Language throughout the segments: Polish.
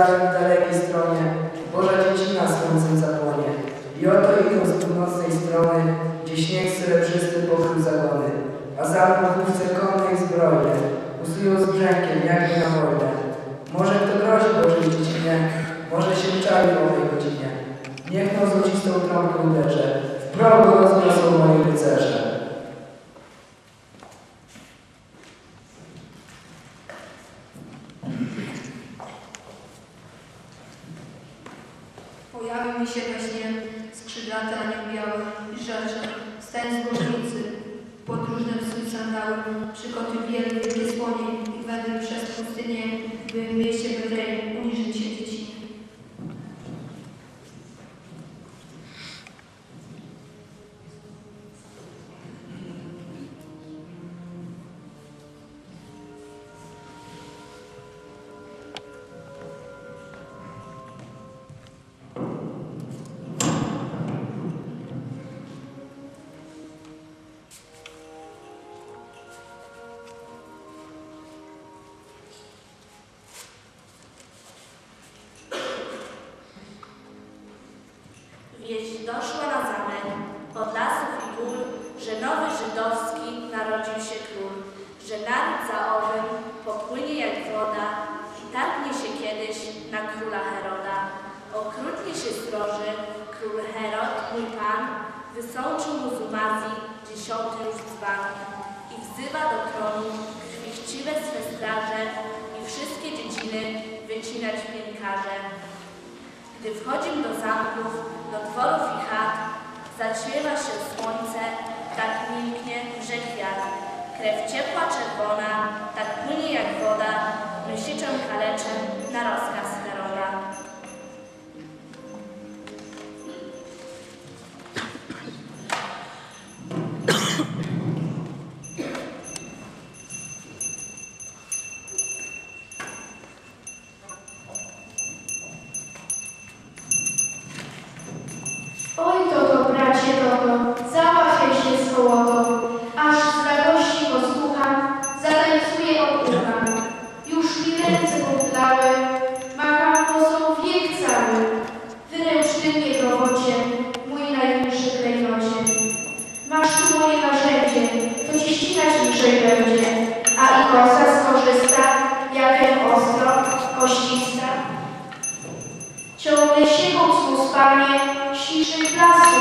zarazem dalekiej stronie, Boża dziecina słońcem zapłonie. I oto idą z północnej strony, gdzie śnieg srebrzysty pokrył zagony, a za mną chówce konne i usują z brzękiem, jakby na wojnie. wysączył mu z uwazji dziesiąty dzban i wzywa do tronu krwi chciwe swe straże i wszystkie dziedziny wycinać piękarze. Gdy wchodzimy do zamków, do dworów i chat, zaśmiewa się słońce, tak milknie że kwiat. Krew ciepła czerwona, tak płynie jak woda, myśliczem kaleczem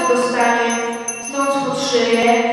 dostanie tnąc pod szyję,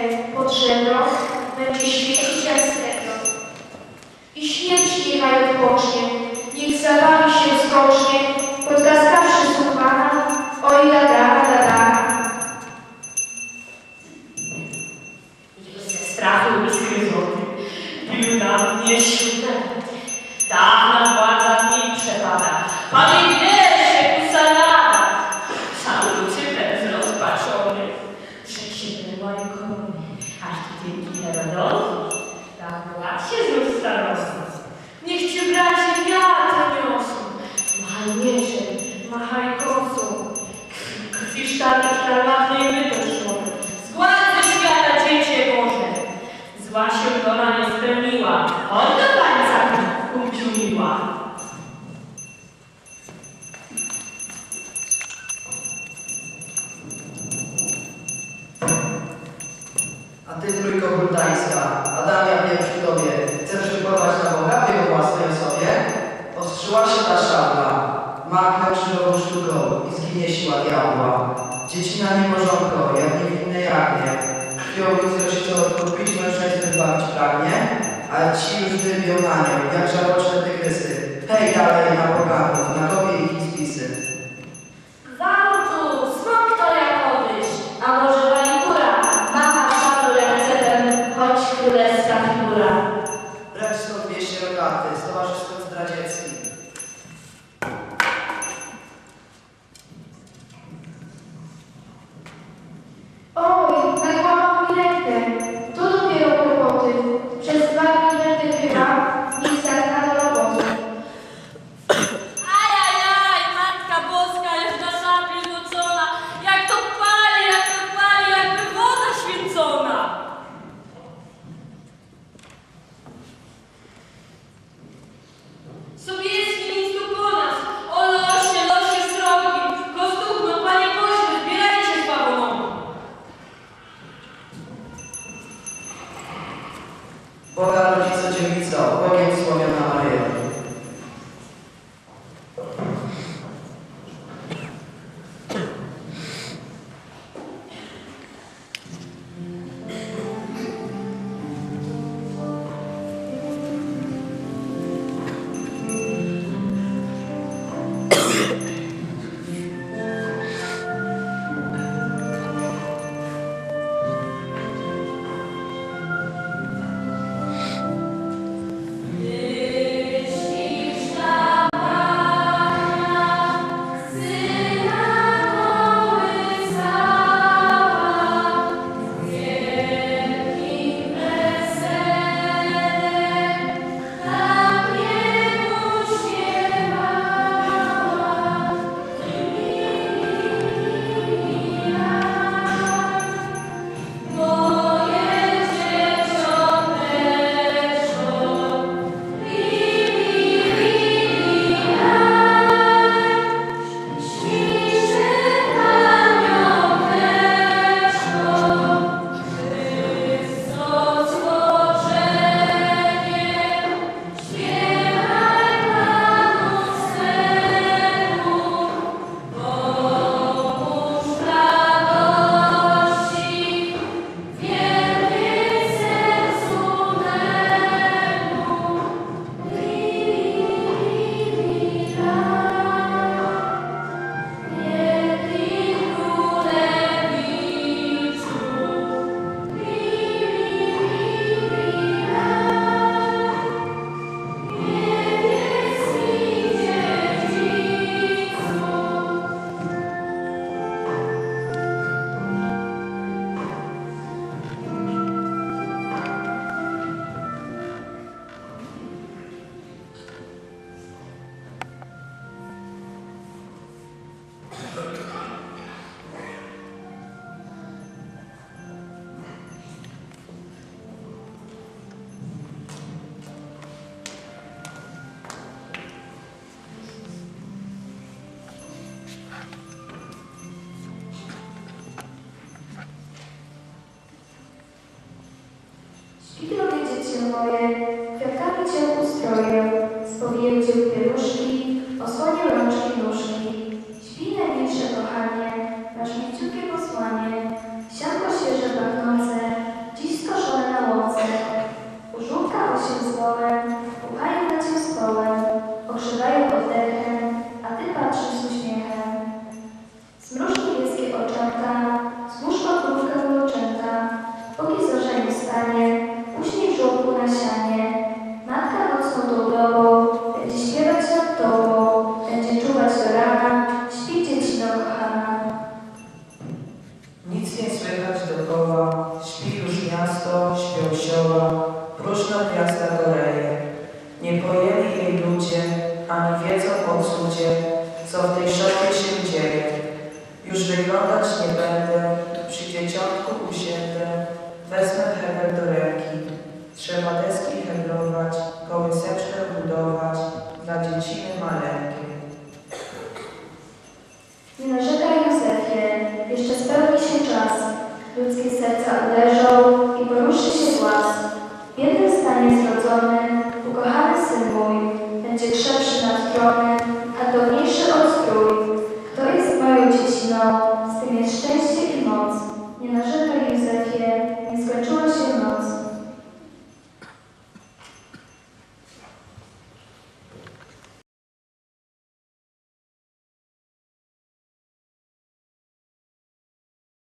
i zginie siła diabła. Dziecina niemożonko, jak niewinne jagnię. Krwią ludzkość chce odkupić, mężczyzny dbać pragnie, a ci już dybią na nią, jak żałoczne tygrysy. Hej dalej na bogatów, na kobiet królewska figura. Lecz skąd rogaty, z towarzystwem zdradzieckim. dzisiaj się dzieje. Już wyglądać nie będę, tu przy dzieciątku usiędę, wezmę hebel do ręki. Trzeba deski heblować, kołyseczkę budować dla dzieciny maleńkiej. Nie narzekaj Józefie, jeszcze spełni się czas. Ludzkie serca uderzą i poruszy się głaz. W jednym stanie zrodzony, ukochany syn mój, będzie krzyk